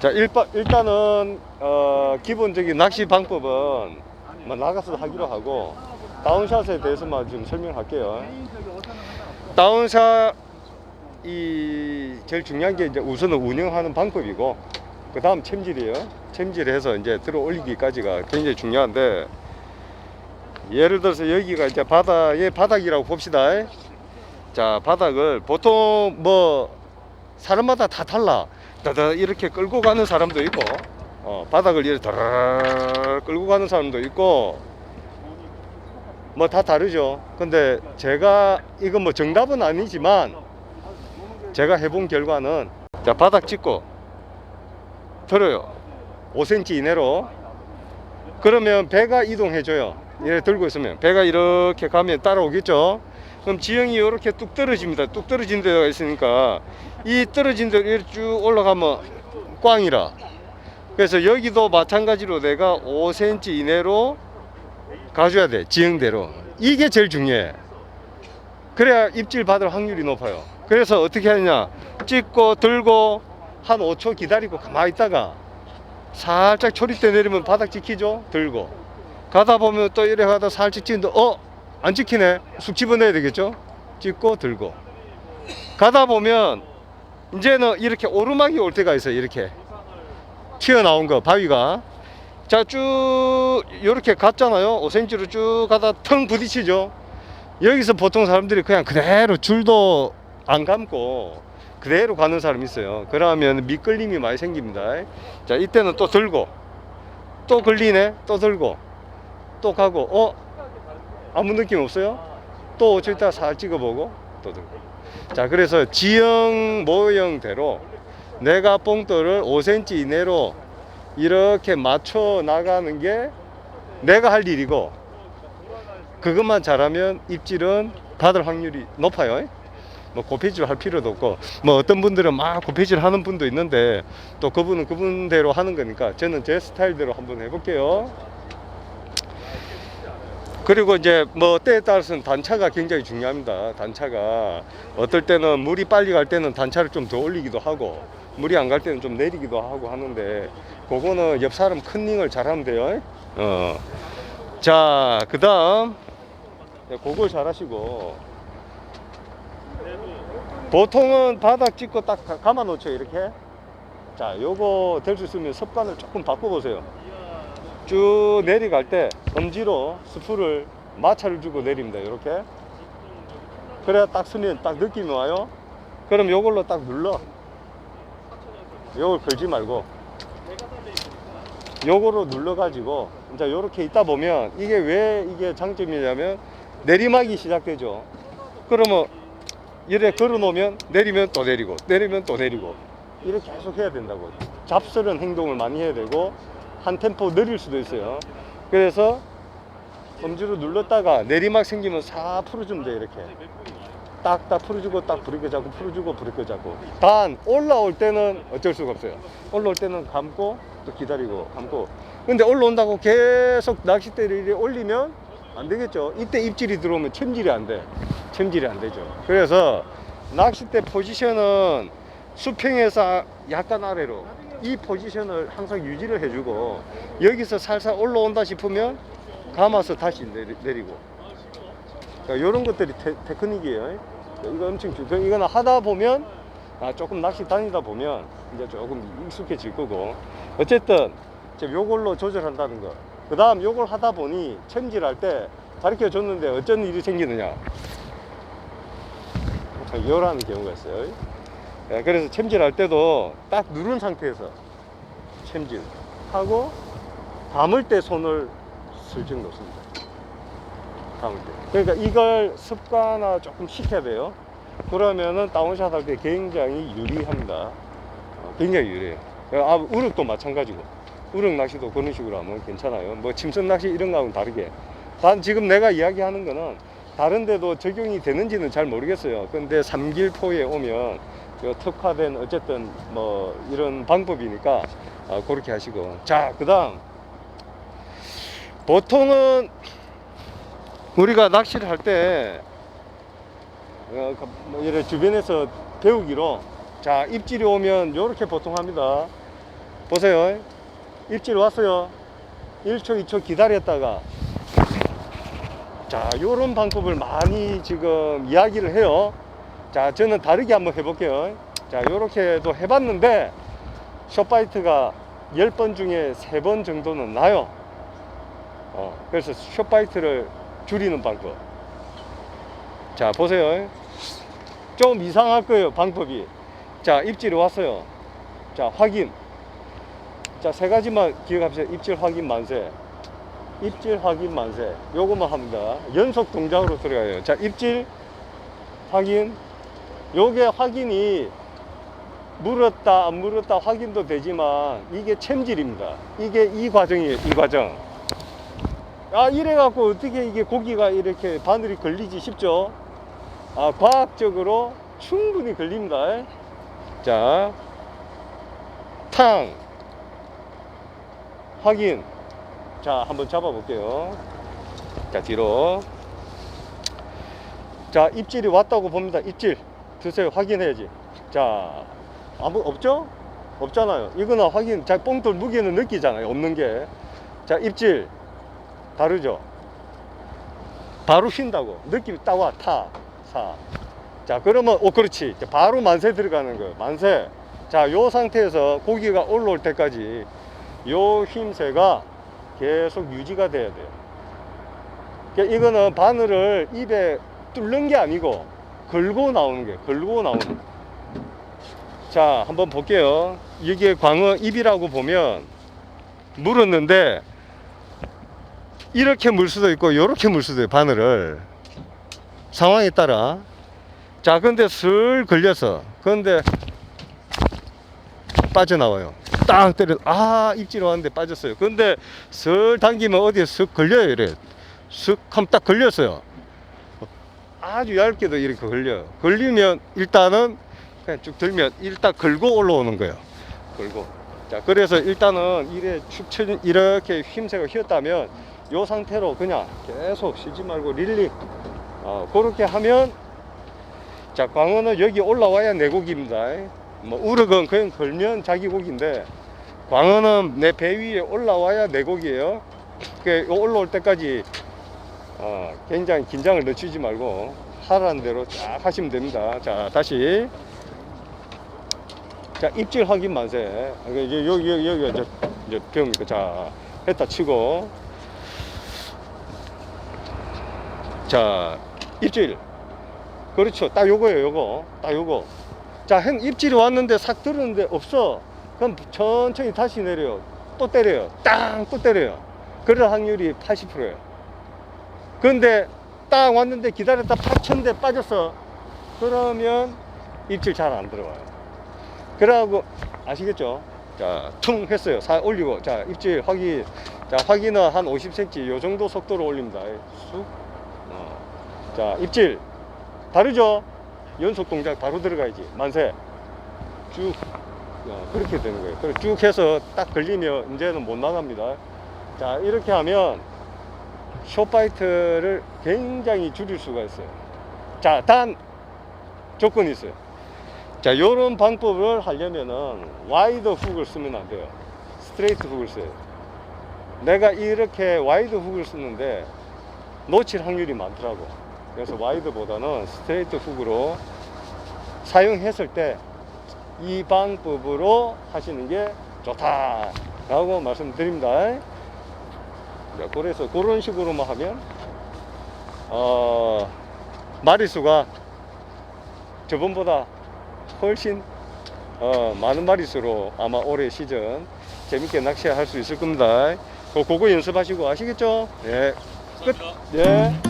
자 일바, 일단은 어, 기본적인 낚시 방법은 뭐 나가서 하기로 하고 다운샷에 대해서만 좀 설명할게요. 다운샷 이 제일 중요한 게 이제 우선은 운영하는 방법이고 그 다음 챔질이에요. 챔질해서 이제 들어 올리기까지가 굉장히 중요한데 예를 들어서 여기가 이제 바다의 바닥이라고 봅시다. 자 바닥을 보통 뭐 사람마다 다 달라. 다다 이렇게 끌고 가는 사람도 있고 어, 바닥을 이렇게 끌고 가는 사람도 있고 뭐 다 다르죠. 근데 제가 이건 뭐 정답은 아니지만 제가 해본 결과는 자 바닥 찍고 들어요. 5cm 이내로 그러면 배가 이동해줘요. 이렇게 들고 있으면 배가 이렇게 가면 따라오겠죠. 그럼 지형이 이렇게 뚝 떨어집니다. 뚝 떨어진 데가 있으니까 이 떨어진 데로 쭉 올라가면 꽝이라. 그래서 여기도 마찬가지로 내가 5cm 이내로 가줘야 돼. 지형대로. 이게 제일 중요해. 그래야 입질 받을 확률이 높아요. 그래서 어떻게 하느냐. 찍고 들고 한 5초 기다리고 가만히 있다가 살짝 초리대 내리면 바닥 찍히죠? 들고. 가다 보면 또 이래 가다 살짝 찍는데 어? 안 찍히네? 쑥 집어내야 되겠죠? 찍고 들고. 가다 보면 이제는 이렇게 오르막이 올 때가 있어요. 이렇게. 튀어나온 거, 바위가. 자, 쭉, 이렇게 갔잖아요. 5cm로 쭉 가다 텅 부딪히죠. 여기서 보통 사람들이 그냥 그대로 줄도 안 감고 그대로 가는 사람이 있어요. 그러면 미끌림이 많이 생깁니다. 자, 이때는 또 들고, 또 걸리네, 또 들고, 또 가고, 어? 아무 느낌 없어요? 또 5초 있다가 살 찍어보고, 또 들고. 자, 그래서 지형 모형대로 내가 뽕돌을 5cm 이내로 이렇게 맞춰 나가는 게 내가 할 일이고 그것만 잘하면 입질은 받을 확률이 높아요. 뭐 고패질 할 필요도 없고 뭐 어떤 분들은 막 고패질 하는 분도 있는데 또 그분은 그분대로 하는 거니까 저는 제 스타일대로 한번 해볼게요. 그리고 이제 뭐 때에 따라서는 단차가 굉장히 중요합니다. 단차가 어떨 때는 물이 빨리 갈 때는 단차를 좀 더 올리기도 하고 물이 안 갈 때는 좀 내리기도 하고 하는데 그거는 옆 사람 컨닝을 잘하면 돼요. 어. 자, 그다음 그걸 잘하시고 보통은 바닥 찍고 딱 가- 감아 놓죠 이렇게. 자, 요거 될 수 있으면 습관을 조금 바꿔보세요. 쭉 내려갈 때 엄지로 스프를 마찰을 주고 내립니다. 이렇게. 그래야 딱 서면 딱 느낌이 와요. 그럼 요걸로 딱 눌러. 요걸 걸지 말고. 요거로 눌러가지고 이제 요렇게 있다 보면 이게 왜 이게 장점이냐면 내리막이 시작되죠. 그러면 이래 걸어 놓으면 내리면 또 내리고 내리면 또 내리고 이렇게 계속 해야 된다고. 잡스런 행동을 많이 해야 되고 한 템포 느릴 수도 있어요. 그래서 엄지로 눌렀다가 내리막 생기면 싹 풀어주면 돼 이렇게. 딱딱 풀어주고 딱 브레이크 잡고 풀어주고 브레이크 잡고. 단 올라올 때는 어쩔 수가 없어요. 올라올 때는 감고 또 기다리고 감고. 근데 올라온다고 계속 낚싯대를 올리면 안 되겠죠. 이때 입질이 들어오면 챔질이 안 돼. 챔질이 안 되죠. 그래서 낚싯대 포지션은 수평에서 약간 아래로 이 포지션을 항상 유지를 해주고 여기서 살살 올라온다 싶으면 감아서 다시 내리, 내리고. 그러니까 이런 것들이 테, 테크닉이에요. 이거 엄청 중 이거는 하다 보면 아, 조금 낚시 다니다 보면 이제 조금 익숙해질 거고. 어쨌든 요걸로 조절한다는 거 그 다음 요걸 하다 보니 챔질할 때 가르쳐 줬는데 어쩐 일이 생기느냐. 열하는 경우가 있어요 예, 그래서 챔질할 때도 딱 누른 상태에서 챔질 하고 감을 때 손을 슬쩍 놓습니다. 감을 때. 그러니까 이걸 습관화 조금 시켜야 돼요. 그러면은 다운샷 할 때 굉장히 유리합니다. 어, 굉장히 유리해요. 아, 우럭도 마찬가지고. 우럭 낚시도 그런 식으로 하면 괜찮아요. 뭐 침선 낚시 이런 거하고는 다르게. 단 지금 내가 이야기하는 거는 다른 데도 적용이 되는지는 잘 모르겠어요. 근데 삼길포에 오면 그 특화된 어쨌든 뭐 이런 방법이니까 아, 그렇게 하시고 자 그다음 보통은 우리가 낚시를 할때 어, 뭐 이래 주변에서 배우기로 자 입질이 오면 이렇게 보통 합니다 보세요. 입질 왔어요. 1초, 2초 기다렸다가 자, 요런 방법을 많이 지금 이야기를 해요. 자, 저는 다르게 한번 해볼게요. 자, 요렇게도 해봤는데 숏바이트가 10번 중에 3번 정도는 나요. 어, 그래서 숏바이트를 줄이는 방법. 자, 보세요. 좀 이상할 거예요, 방법이. 자, 입질이 왔어요. 자, 확인. 자, 세 가지만 기억합시다. 입질 확인 만세. 입질 확인 만세. 요거만 합니다. 연속 동작으로 들어가요. 자, 입질 확인. 요게 확인이 물었다, 안 물었다 확인도 되지만 이게 챔질입니다. 이게 이 과정이에요, 이 과정. 아, 이래 갖고 어떻게 이게 고기가 이렇게 바늘이 걸리지 싶죠? 아, 과학적으로 충분히 걸립니다. 자, 탕. 확인. 자, 한번 잡아 볼게요. 자, 뒤로. 자, 입질이 왔다고 봅니다. 입질. 드세요. 확인해야지. 자, 아무, 없죠? 없잖아요. 이거는 확인, 자, 뽕돌 무게는 느끼잖아요. 없는 게. 자, 입질. 다르죠? 바로 쉰다고. 느낌이 딱 와. 타. 사. 자, 그러면, 오, 그렇지. 바로 만세 들어가는 거예요. 만세. 자, 요 상태에서 고기가 올라올 때까지 요 힘새가 계속 유지가 돼야 돼요. 그러니까 이거는 바늘을 입에 뚫는 게 아니고 걸고 나오는 게 걸고 나오는 거. 자 한번 볼게요. 이게 광어 입이라고 보면 물었는데 이렇게 물 수도 있고 이렇게 물 수도 있고 바늘을. 상황에 따라. 자 근데 슬 걸려서 근데 빠져나와요. 딱 때려 아 입질 왔는데 빠졌어요. 근데 슬 당기면 어디에 슥 걸려요 이래. 슥 하면 딱 걸렸어요 아주 얇게도 이렇게 걸려요 걸리면 일단은 그냥 쭉 들면 일단 걸고 올라오는 거예요. 걸고. 자 그래서 일단은 이래 축쳐 이렇게 힘새가 휘었다면 요 상태로 그냥 계속 쉬지 말고 릴리 어, 그렇게 하면 자 광어는 여기 올라와야 내 고기입니다. 뭐 우럭은 그냥 걸면 자기 고기인데 광어는 내 배 위에 올라와야 내 고기예요. 그 올라올 때까지 어, 굉장히 긴장을 늦추지 말고 하라는 대로 쫙 하시면 됩니다. 자 다시. 자 입질 확인 만세. 아, 여기 여기 여기 여기 이제 이제 배웁니까? 자 했다 치고. 자 입질. 그렇죠. 딱 요거예요 요거. 딱 요거. 자 hen- 입질이 왔는데 싹 들었는데 없어. 그럼 천천히 다시 내려요. 또 때려요. 땅 또 때려요. 그럴 확률이 80%예요 근데 딱 왔는데 기다렸다 팍 쳤는데 빠졌어 그러면 입질 잘 안 들어와요. 그러고 아시겠죠? 자 퉁 했어요. 사 올리고. 자 입질 확인. 자 확인은 한 50cm 요 정도 속도로 올립니다. 쑥. 어. 자 입질. 다르죠? 연속 동작 바로 들어가야지. 만세. 쭉. 어, 그렇게 되는 거예요. 그리고 쭉 해서 딱 걸리면 이제는 못 나갑니다. 자 이렇게 하면 숏바이트를 굉장히 줄일 수가 있어요. 자 단 조건이 있어요. 자 요런 방법을 하려면은 와이드 훅을 쓰면 안 돼요. 스트레이트 훅을 써요. 내가 이렇게 와이드 훅을 쓰는데 놓칠 확률이 많더라고. 그래서 와이드보다는 스트레이트 훅으로 사용했을 때 이 방법으로 하시는 게 좋다라고 말씀드립니다. 자, 그래서 그런 식으로만 하면 어, 마리수가 저번보다 훨씬 어, 많은 마리수로 아마 올해 시즌 재밌게 낚시할 수 있을 겁니다. 그- 그거 연습하시고 아시겠죠? 예. 끝. 예.